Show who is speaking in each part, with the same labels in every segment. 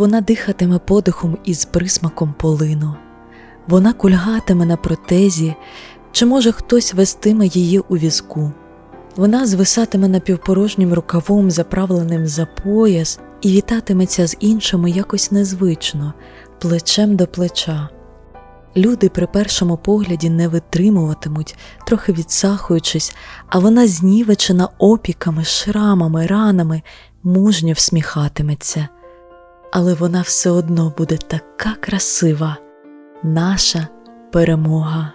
Speaker 1: Вона дихатиме подихом із присмаком полину. Вона кульгатиме на протезі, чи може хтось вестиме її у візку. Вона звисатиме напівпорожнім рукавом, заправленим за пояс, і вітатиметься з іншими якось незвично, плечем до плеча. Люди при першому погляді не витримуватимуть, трохи відсахуючись, а вона знівечена опіками, шрамами, ранами, мужньо всміхатиметься. Але вона все одно буде така красива, наша перемога.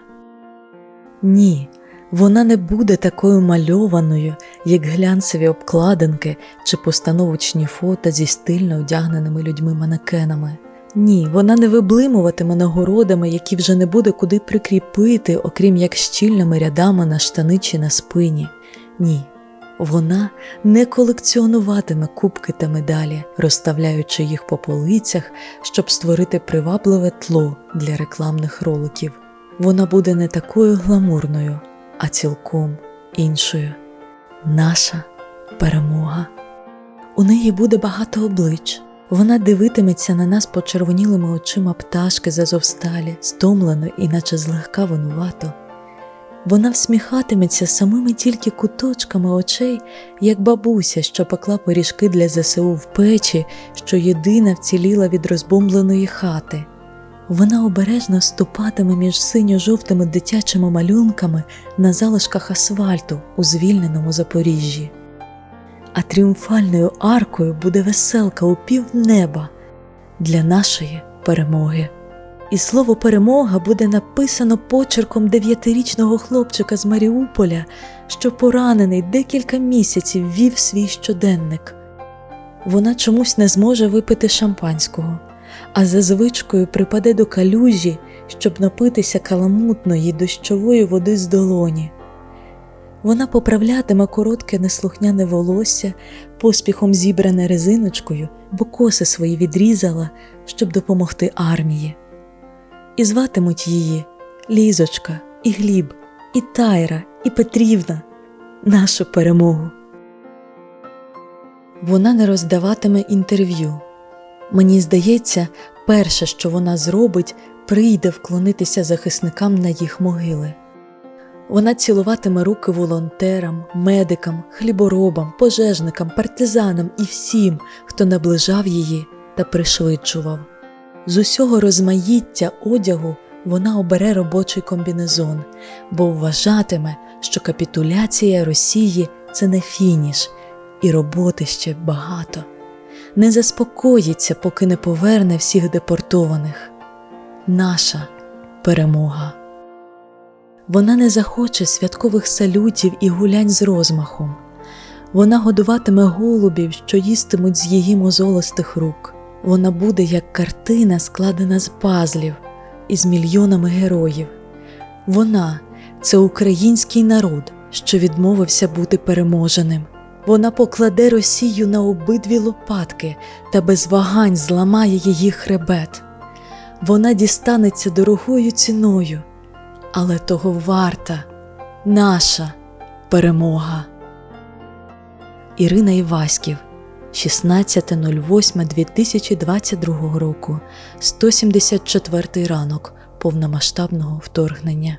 Speaker 1: Ні, вона не буде такою мальованою, як глянцеві обкладинки чи постановочні фото зі стильно одягненими людьми-манекенами. Ні, вона не виблимуватиме нагородами, які вже не буде куди прикріпити, окрім як щільними рядами на штани чи на спині. Ні, вона не колекціонуватиме кубки та медалі, розставляючи їх по полицях, щоб створити привабливе тло для рекламних роликів. Вона буде не такою гламурною, а цілком іншою. Наша перемога. У неї буде багато облич. Вона дивитиметься на нас почервонілими очима пташки з Азовсталі, стомлено і наче злегка винувато. Вона всміхатиметься самими тільки куточками очей, як бабуся, що пекла пиріжки для ЗСУ в печі, що єдина вціліла від розбомбленої хати. Вона обережно ступатиме між синьо-жовтими дитячими малюнками на залишках асфальту у звільненому Запоріжжі. А тріумфальною аркою буде веселка у півнеба для нашої перемоги. І слово перемога буде написано почерком дев'ятирічного хлопчика з Маріуполя, що поранений декілька місяців вів свій щоденник. Вона чомусь не зможе випити шампанського, а за звичкою припаде до калюжі, щоб напитися каламутної дощової води з долоні. Вона поправлятиме коротке неслухняне волосся, поспіхом зібране резиночкою, бо коси свої відрізала, щоб допомогти армії. І зватимуть її Лізочка, і Гліб, і Тайра, і Петрівна, нашу перемогу. Вона не роздаватиме інтерв'ю. Мені здається, перше, що вона зробить, прийде вклонитися захисникам на їх могили. Вона цілуватиме руки волонтерам, медикам, хліборобам, пожежникам, партизанам і всім, хто наближав її та пришвидшував. З усього розмаїття одягу вона обере робочий комбінезон, бо вважатиме, що капітуляція Росії це не фініш, і роботи ще багато. Не заспокоїться, поки не поверне всіх депортованих. Наша перемога. Вона не захоче святкових салютів і гулянь з розмахом. Вона годуватиме голубів, що їстимуть з її мозолистих рук. Вона буде як картина, складена з пазлів із мільйонами героїв. Вона це український народ, що відмовився бути переможеним. Вона покладе Росію на обидві лопатки та без вагань зламає її хребет. Вона дістанеться дорогою ціною, але того варта наша перемога. Ірина Іваськів 16.08.2022 року, 174 ранок повномасштабного вторгнення.